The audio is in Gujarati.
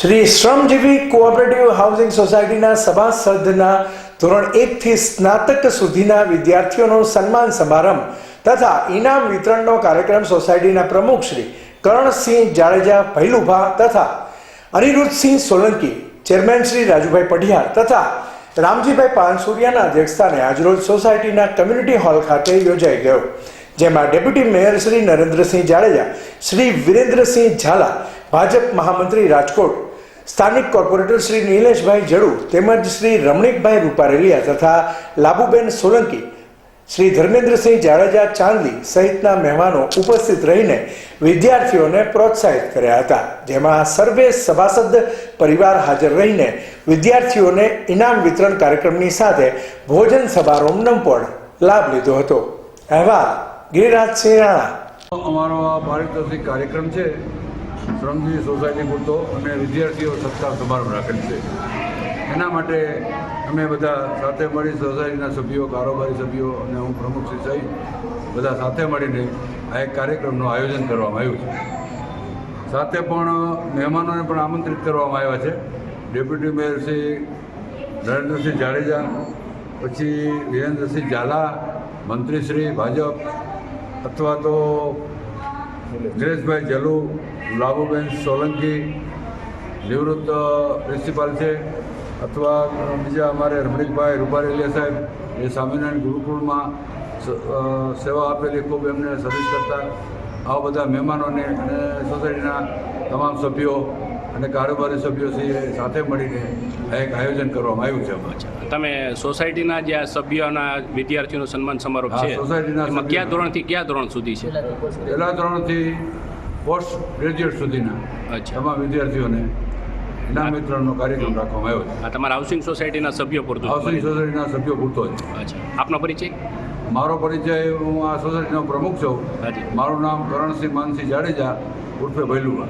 શ્રી શ્રમજીવી કોઓપરેટિવ હાઉસિંગ સોસાયટીના સભાસદના ધોરણ એકથી સ્નાતક સુધીના વિદ્યાર્થીઓનો સન્માન સમારંભ તથા ઇનામ વિતરણનો કાર્યક્રમ સોસાયટીના પ્રમુખ શ્રી કરણસિંહ જાડેજા ભૈલુભા તથા અનિરુદ્ધસિંહ સોલંકી, ચેરમેન શ્રી રાજુભાઈ પઢિયાર તથા રામજીભાઈ પાનસુરિયાના અધ્યક્ષસ્થાને આજરોજ સોસાયટીના કમ્યુનિટી હોલ ખાતે યોજાઈ ગયો. જેમાં ડેપ્યુટી મેયર શ્રી નરેન્દ્રસિંહ જાડેજા, શ્રી વિરેન્દ્રસિંહ ઝાલા, ભાજપ મહામંત્રી રાજકોટ સ્થાનિક કોર્પોરેટર શ્રી નિલેશભાઈ જડુ તેમજ શ્રી રમણીકભાઈ રૂપારેલિયા તથા લાબુબેન સોલંકી, શ્રી ધર્મેન્દ્રસિંહ જાડેજા ચાંદલી સહિતના મહેમાનો ઉપસ્થિત રહીને વિદ્યાર્થીઓને પ્રોત્સાહિત કર્યા હતા. જેમાં સર્વે સભાસદ પરિવાર હાજર રહીને વિદ્યાર્થીઓને ઇનામ વિતરણ કાર્યક્રમની સાથે ભોજન સમારોહનો પણ લાભ લીધો હતો. અહેવાલ ગિરિરાજસિંહ રાણા. અમારો આ પારિતોષિક કાર્યક્રમ છે. શ્રમજીવી સોસાયટી પૂરતો અને વિદ્યાર્થીઓ સત્કાર સમારંભ રાખેલ છે. એના માટે અમે બધા સાથે મળી સોસાયટીના સભ્યો, કારોબારી સભ્યો અને હું પ્રમુખ શ્રી બધા સાથે મળીને આ એક કાર્યક્રમનું આયોજન કરવામાં આવ્યું છે. સાથે પણ મહેમાનોને પણ આમંત્રિત કરવામાં આવ્યા છે. ડેપ્યુટી મેયર શ્રી નરેન્દ્રસિંહ જાડેજા, પછી વિરેન્દ્રસિંહ ઝાલા મંત્રીશ્રી ભાજપ અથવા તો દિનેશભાઈ જલુ લાભુબેન સોલંકી, નિવૃત્ત પ્રિન્સિપાલ છે, અથવા બીજા અમારે રમણીકભાઈ રૂપારેલિયા સાહેબ, એ સ્વામિનારાયણ ગુરુકુળમાં સેવા આપેલી, ખૂબ એમને સર્વિસ કરતા આવા બધા મહેમાનોને અને સોસાયટીના તમામ સભ્યો અને કારોબારી સભ્યો છે સાથે મળીને આ એક આયોજન કરવામાં આવ્યું છે તમે સોસાયટીના જે સભ્યોના વિદ્યાર્થીઓનો સન્માન સમારોહ છે સોસાયટીના કયા ધોરણથી કયા ધોરણ સુધી છે? પહેલા ધોરણથી પોસ્ટ ગ્રેજ્યુએટ સુધીના તમામ વિદ્યાર્થીઓને ઇનામ વિતરણનો કાર્યક્રમ રાખવામાં આવ્યો છે. આ તમારા હાઉસિંગ સોસાયટીના સભ્યો પૂરતો હાઉસિંગ સોસાયટીના સભ્યો પૂરતો છે અચ્છા. આપનો પરિચય? મારો પરિચય હું આ સોસાયટીનો પ્રમુખ છું. મારું નામ કરણસિંહ માનસિંહ જાડેજા ઉર્ફે ભૈલુવા.